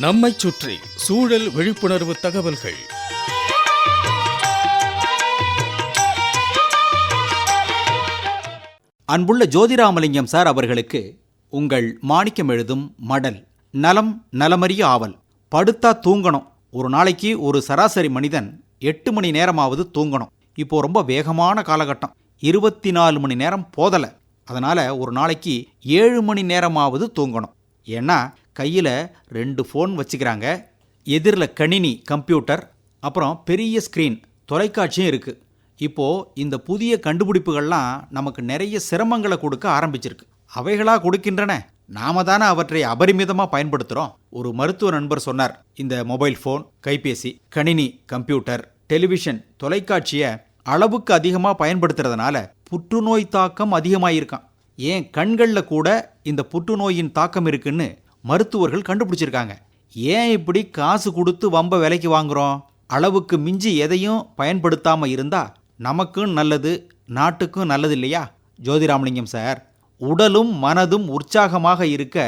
நம்மைச் சுற்றி சூழல் விழிப்புணர்வு தகவல்கள். அன்புள்ள ஜோதிராமலிங்கம் சார் அவர்களுக்கு உங்கள் மாணிக்கம் எழுதும் மடல் நலம் நலமறிய ஆவல். படுத்தா தூங்கணும். ஒரு நாளைக்கு ஒரு சராசரி மனிதன் எட்டு மணி நேரமாவது தூங்கணும். இப்போ ரொம்ப வேகமான காலகட்டம். இருபத்தி நாலு மணி நேரம் போதலை. அதனால ஒரு நாளைக்கு ஏழு மணி நேரமாவது தூங்கணும். ஏன்னா கையில் ரெண்டு ஃபோன் வச்சுக்கிறாங்க. எதிரில் கணினி கம்ப்யூட்டர் அப்புறம் பெரிய ஸ்க்ரீன் தொலைக்காட்சியும் இருக்குது இப்போது இந்த புதிய கண்டுபிடிப்புகள்லாம் நமக்கு நிறைய சிரமங்களை கொடுக்க ஆரம்பிச்சிருக்கு. அவைகளாக கொடுக்கின்றன. நாம தானே அவற்றை அபரிமிதமாக பயன்படுத்துகிறோம் ஒரு மருத்துவ நண்பர் சொன்னார் இந்த மொபைல் ஃபோன் கைபேசி கணினி கம்ப்யூட்டர் டெலிவிஷன் தொலைக்காட்சியை அளவுக்கு அதிகமாக பயன்படுத்துறதுனால புற்றுநோய் தாக்கம் அதிகமாயிருக்கான் ஏன் கண்களில் கூட இந்த புற்றுநோயின் தாக்கம் இருக்குன்னு மருத்துவர்கள் கண்டுபிடிச்சிருக்காங்க. ஏன் இப்படி காசு கொடுத்து வம்ப விலைக்கு வாங்குறோம்? அளவுக்கு மிஞ்சி எதையும் பயன்படுத்தாமல் இருந்தா நமக்கும் நல்லது நாட்டுக்கும் நல்லது இல்லையா? ஜோதிராமலிங்கம் சார் உடலும் மனதும் உற்சாகமாக இருக்க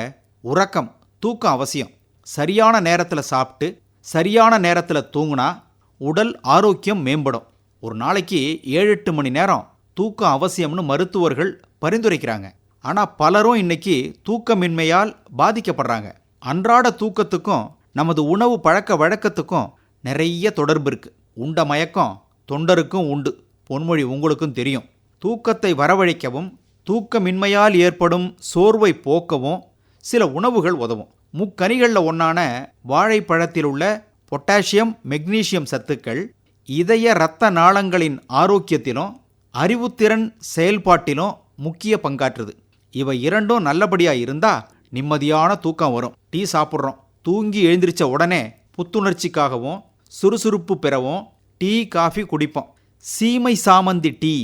உறக்கம் தூக்கம் அவசியம். சரியான நேரத்தில் சாப்பிட்டு சரியான நேரத்தில் தூங்குனா உடல் ஆரோக்கியம் மேம்படும். ஒரு நாளைக்கு ஏழு எட்டு மணி நேரம் தூக்கம் அவசியம்னு மருத்துவர்கள் பரிந்துரைக்கிறாங்க. ஆனால் பலரும் இன்னைக்கு தூக்கமின்மையால் பாதிக்கப்படுறாங்க. அன்றாட தூக்கத்துக்கும் நமது உணவு பழக்க வழக்கத்துக்கும் நிறைய தொடர்பு இருக்கு. உண்ட மயக்கம் தொண்டருக்கும் உண்டு. பொன்மொழி உங்களுக்கும் தெரியும். தூக்கத்தை வரவழைக்கவும் தூக்கமின்மையால் ஏற்படும் சோர்வை போக்கவும் சில உணவுகள் உதவும். முக்கனிகளில் ஒன்றான வாழைப்பழத்தில் உள்ள பொட்டாசியம் மெக்னீசியம் சத்துக்கள் இதய இரத்த நாளங்களின் ஆரோக்கியத்திலும் அறிவுத்திறன் செயல்பாட்டிலும் முக்கிய பங்காற்றுது. இவை இரண்டும் நல்லபடியாக இருந்தால் நிம்மதியான தூக்கம் வரும். டீ சாப்பிட்றோம். தூங்கி எழுந்திரிச்ச உடனே புத்துணர்ச்சிக்காகவும் சுறுசுறுப்பு பெறவும் டீ காஃபி குடிப்போம். சீமை சாமந்தி டீ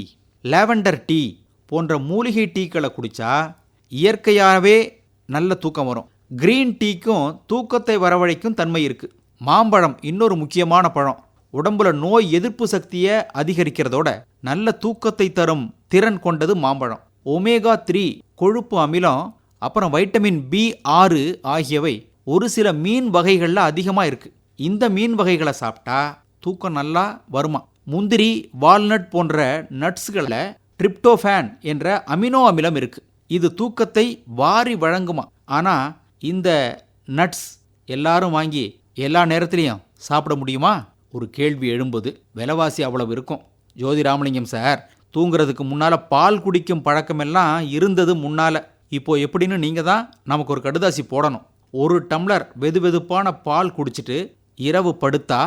லாவெண்டர் டீ போன்ற மூலிகை டீக்களை குடித்தா இயற்கையாகவே நல்ல தூக்கம் வரும். கிரீன் டீக்கும் தூக்கத்தை வரவழைக்கும் தன்மை இருக்கு. மாம்பழம் இன்னொரு முக்கியமான பழம். உடம்புல நோய் எதிர்ப்பு சக்தியை அதிகரிக்கிறதோட நல்ல தூக்கத்தை தரும் திறன் கொண்டது மாம்பழம். ஒமேகா த்ரீ கொழுப்பு அமிலம் அப்புறம் வைட்டமின் பி ஆறு ஆகியவை ஒரு சில மீன் வகைகளில் அதிகமாக இருக்குது இந்த மீன் வகைகளை சாப்பிட்டா தூக்கம் நல்லா வருமா? முந்திரி வால்நட் போன்ற நட்ஸுகளில் ட்ரிப்டோஃபேன் என்ற அமினோ அமிலம் இருக்குது இது தூக்கத்தை வாரி வழங்குமா? ஆனால் இந்த நட்ஸ் எல்லாரும் வாங்கி எல்லா நேரத்துலையும் சாப்பிட முடியுமா? ஒரு கேள்வி எழும்புது. விலைவாசி அவ்வளவு இருக்கும். ஜோதி ராமலிங்கம் சார் தூங்குறதுக்கு முன்னால் பால் குடிக்கும் பழக்கமெல்லாம் இருந்தது முன்னால். இப்போது எப்படின்னு நீங்கள் தான் நமக்கு ஒரு கடுதாசி போடணும். ஒரு டம்ளர் வெதுவெதுப்பான பால் குடிச்சிட்டு இரவு படுத்தா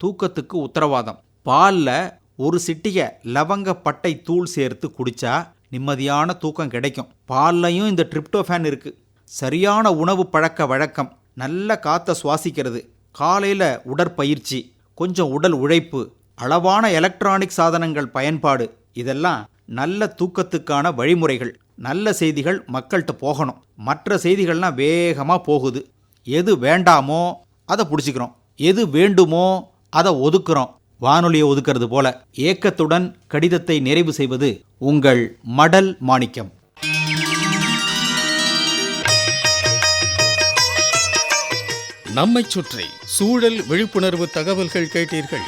தூக்கத்துக்கு உத்தரவாதம். பாலில் ஒரு சிட்டிகை லவங்க பட்டை தூள் சேர்த்து குடித்தா நிம்மதியான தூக்கம் கிடைக்கும். பால்லையும் இந்த ட்ரிப்டோஃபேன் இருக்குது சரியான உணவு பழக்க வழக்கம். நல்ல காற்றை சுவாசிக்கிறது. காலையில் உடற்பயிற்சி கொஞ்சம் உடல் உழைப்பு அளவான எலக்ட்ரானிக் சாதனங்கள் பயன்பாடு. இதெல்லாம் நல்ல தூக்கத்துக்கான வழிமுறைகள். நல்ல செய்திகள் மக்கள்கிட்ட போகணும். மற்ற செய்திகள்லாம் வேகமாக போகுது. எது வேண்டாமோ அதை பிடிச்சிக்கிறோம். எது வேண்டுமோ அதை ஒதுக்குறோம். வானொலியை ஒதுக்கிறது போல ஏக்கத்துடன் கடிதத்தை நிறைவு செய்வது உங்கள் மடல் மாணிக்கம். நம்மை சுற்றி சூழல் விழிப்புணர்வு தகவல்கள் கேட்டீர்கள்.